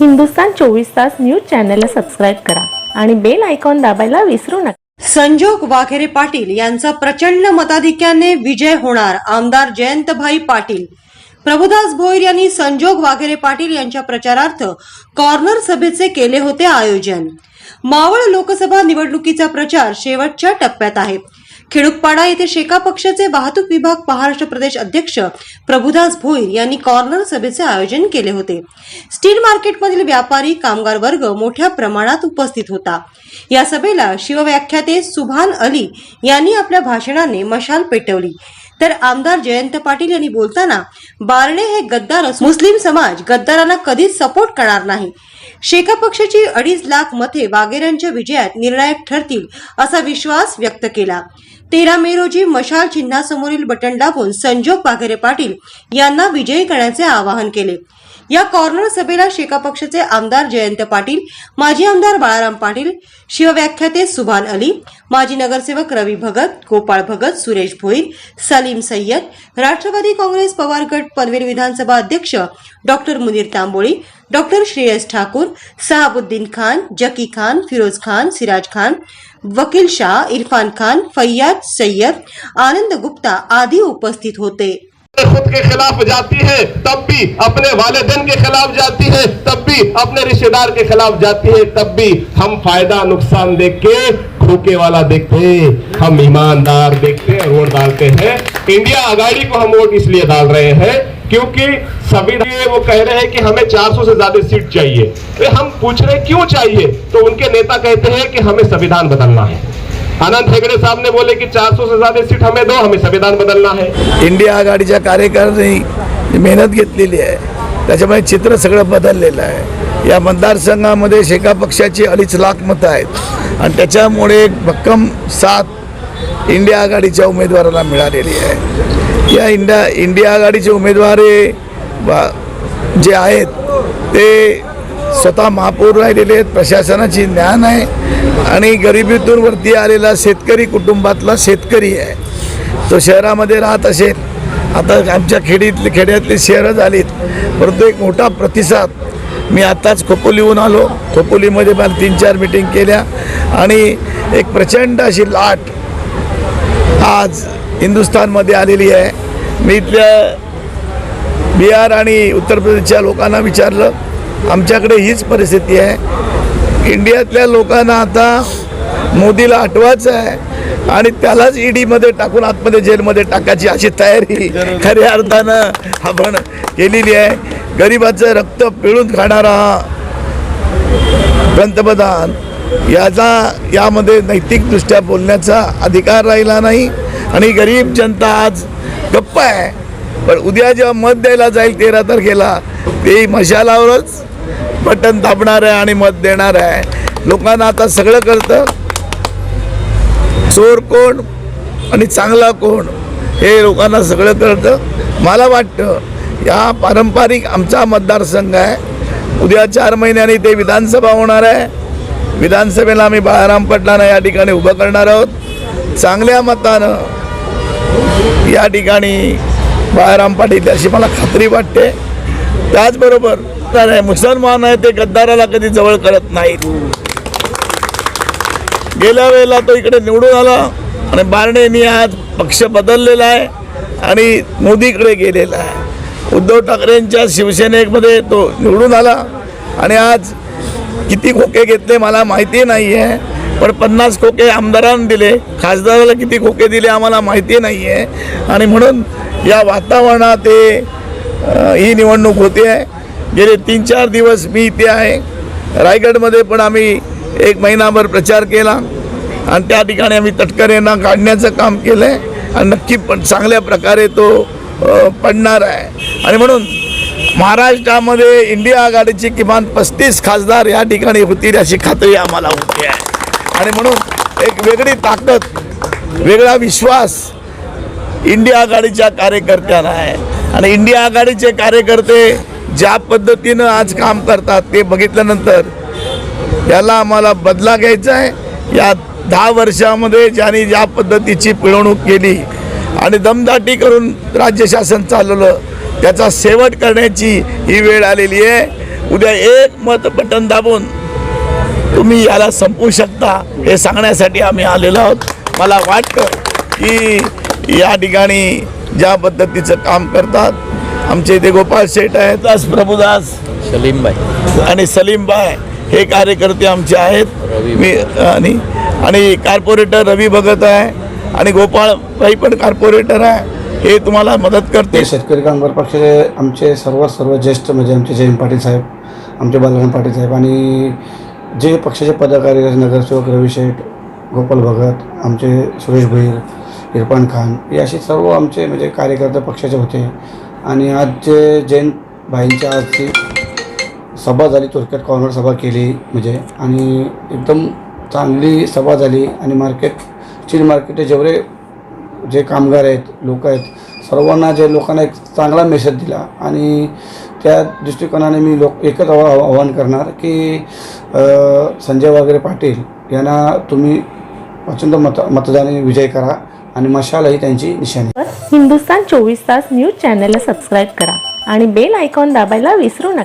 हिंदुस्तान चोवीस तास न्यूज चॅनलला सबस्क्राईब करा आणि बेल आयकॉन दाबायला विसरू नका. संजोग वाघेरे पाटील यांचा प्रचंड मताधिक्याने विजय होणार आमदार जयंतभाई पाटील. प्रभुदास भोईर यांनी संजोग वाघेरे पाटील यांच्या प्रचारार्थ कॉर्नर सभेचे केले होते आयोजन. मावळ लोकसभा निवडणुकीचा प्रचार शेवटच्या टप्प्यात आहे. खिडुकपाडा येथे शेका पक्षाचे वाहतूक विभाग महाराष्ट्र प्रदेश अध्यक्ष प्रभुदास भोईर यांनी कॉर्नर सभेचे आयोजन केले होते. स्टील मार्केटमधील व्यापारी कामगार वर्ग मोठ्या प्रमाणात उपस्थित होता. या सभेला शिवव्याख्याते सुभान अली यांनी आपल्या भाषणाने मशाल पेटवली. तर आमदार जयंत पाटील यांनी बोलताना बारणे हे गद्दार असून मुस्लिम समाज गद्दारांना कधीच सपोर्ट करणार नाही. शेका पक्षाची अडीच लाख मते वाघेऱ्यांच्या विजयात निर्णायक ठरतील असा विश्वास व्यक्त केला. तेरा मे रोजी मशाल चिन्हासमोरील बटन दाबून संजोग वाघेरे पाटील यांना विजयी करण्याचे आवाहन केले. या कॉर्नर सभेला शेका पक्षाचे आमदार जयंत पाटील माजी आमदार बाळाराम पाटील शिवव्याख्याते सुभान अली माजी नगरसेवक रवी भगत गोपाळ भगत सुरेश भोईर सलीम सय्यद राष्ट्रवादी काँग्रेस पवार गट पनवेल विधानसभा अध्यक्ष डॉक्टर मुनीर तांबोळी डॉक्टर श्रेयस ठाकूर सहाबुद्दीन खान जकी खान फिरोज खान सिराज खान वकील शाह, इरफान खान, फैयाद, सैयद, आनंद गुप्ता आदि उपस्थित होते। खुद के खिलाफ जाती है, तब भी अपने वालिदैन के खिलाफ जाती है, तब भी अपने रिश्तेदार के खिलाफ जाती है, तब भी हम फ़ायदा, नुकसान देख के धोखे वाला देखते हम ईमानदार देखते हैं वोट डालते हैं। इंडिया आघाड़ी को हम वोट इसलिए डाल रहे हैं क्योंकि सभी वो कह रहे हैं कि हमें 400 से ज्यादा सीट चाहिए। तो हम पूछ रहे क्यों चाहिए? तो उनके नेता कहते हैं कि हमें संविधान बदलना है। अनंत हेगड़े साहब ने बोले कि 400 से ज्यादा सीट हमें दो हमें संविधान बदलना है। इंडिया आघाडीच्या कार्यकारिणी मेहनत घेतलेली आहे त्याच्यामुळे चित्र सगळं बदललेलं आहे. या मतदारसंघामध्ये शेका पक्षाची अडीच लाख मतं आहेत. आणि त्याच्यामुळे भक्कम सात इंडिया आघाडीच्या उमेदवाराला मिळालेली आहे. या इंडिया इंडिया आघाडीचे उमेदवार हे जे आहेत ते स्वतः महापौर राहिलेले आहेत प्रशासनाची ज्ञान आहे आणि गरिबीतून वरती आलेला शेतकरी कुटुंबातला शेतकरी आहे. तो शहरामध्ये राहत असेल. आता आमच्या खेडीतले खेड्यातली शहरं झालीत परंतु एक मोठा प्रतिसाद मी आत्ताच खोपोलीहून आलो. खोपोलीमध्ये मला तीन चार मिटिंग केल्या आणि एक प्रचंड अशी लाट आज हिंदुस्थानमध्ये आलेली आहे. मी इथल्या बिहार आणि उत्तर प्रदेशच्या लोकांना विचारलं आमच्याकडे हीच परिस्थिती आहे. इंडियातल्या लोकांना आता मोदीला आठवायचं आहे आणि त्यालाच ईडीमध्ये टाकून आतमध्ये जेलमध्ये टाकायची अशी तयारी खऱ्या अर्थानं आपण केलेली आहे. गरिबाचं रक्त पिळून खाणारा पंतप्रधान याचा यामध्ये नैतिकदृष्ट्या बोलण्याचा अधिकार राहिला नाही. आणि गरीब जनता आज गप्प आहे. पण उद्या जेव्हा मत द्यायला जाईल तेरा तारखेला ते मशालावरच बटन दाबणार आहे आणि मत देणार आहे. लोकांना आता सगळं कळतं. चोर कोण आणि चांगला कोण हे लोकांना सगळं कळतं. मला वाटतं या पारंपरिक आमचा मतदारसंघ आहे. उद्या चार महिन्यांनी ते विधानसभा होणार आहे. विधानसभेला आम्ही बाळाराम पटलांना या ठिकाणी उभं करणार आहोत. चांगल्या मतानं या ठिकाणी बाळाराम पाटील अशी मला खात्री वाटते. त्याचबरोबर तर मुसलमान आहे ते गद्दाराला कधी जवळ करत नाहीत. गेल्या वेळेला तो इकडे निवडून आला आणि बारणेंनी आज पक्ष बदललेला आहे आणि मोदीकडे गेलेला आहे. उद्धव ठाकरेंच्या शिवसेनेमध्ये तो निवडून आला आणि आज किती खोके घेतले मला माहिती नाही आहे पण पन्नास खोके आमदारांना दिले. खासदाराला किती खोके दिले आम्हाला माहिती नाही आहे आणि म्हणून या वातावरणात ही निवडणूक होते. आहे गेले तीन चार दिवस मी इथे आहे. रायगडमध्ये पण आम्ही एक महिनाभर प्रचार केला. आणि त्या ठिकाणी आम्ही तटकरेंना काढण्याचं काम केलं आहे आणि नक्की पण चांगल्या प्रकारे तो पडणार आहे. आणि म्हणून महाराष्ट्रामध्ये इंडिया आघाडीची किमान पस्तीस खासदार या ठिकाणी होतील अशी खात्री आम्हाला होती. आहे आणि म्हणून एक वेगळी ताकद वेगळा विश्वास इंडिया आघाडीच्या कार्यकर्त्यांना आहे. आणि इंडिया आघाडीचे कार्यकर्ते ज्या पद्धतीनं आज काम करतात ते बघितल्यानंतर याला आम्हाला बदला घ्यायचा आहे. या दहा वर्षामध्ये ज्यांनी ज्या पद्धतीची पिळवणूक केली आणि दमदाटी करून राज्य शासन चालवलं त्याचा शेवट करण्याची ही वेळ आलेली आहे. उद्या एक मत बटन दाबून तुम्ही याला संपवू शकता हे सांगण्यासाठी आम्ही आलेलो आहोत. मला वाटतं की या ठिकाणी ज्या पद्धतीचं काम करतात आमचे इथे गोपाळ शेठ आहेत दास प्रभुदास सलीम भाई आणि सलीमबाय हे कार्यकर्ते आमचे आहेत. मी आणि आणि कार्पोरेटर रवी भगत आहे. आणि गोपाळभाई पण कार्पोरेटर आहे. हे तुम्हाला मदत करते. शेतकरी कामगार पक्षाचे आमचे सर्व सर्व ज्येष्ठ म्हणजे आमचे जयंत पाटील साहेब आमचे बालराम पाटील साहेब आणि जे पक्षाचे पदाधिकारी नगरसेवक रवी शेठ गोपाल भगत आमचे सुरेश भैर इरफान खान हे असे सर्व आमचे म्हणजे कार्यकर्ते पक्षाचे होते. आणि आज जे जयंत भाईंच्या आजची सभा झाली थोडक्यात कॉर्नर सभा केली म्हणजे आणि एकदम चांगली सभा झाली आणि मार्केट स्टील मार्केटचे जेवढे जे कामगार आहेत लोक आहेत सर्वांना जे लोकांना एक चांगला मेसेज दिला आणि त्या दृष्टिकोनाने मी लोक एकच आवा आवाहन करणार की संजय वगैरे पाटील यांना तुम्ही प्रचंड मत मतदानाने विजय करा आणि मशाल ही त्यांची निशाणी. हिंदुस्तान चोवीस तास न्यूज चॅनलला सबस्क्राईब करा आणि बेल आयकॉन दाबायला विसरू नका.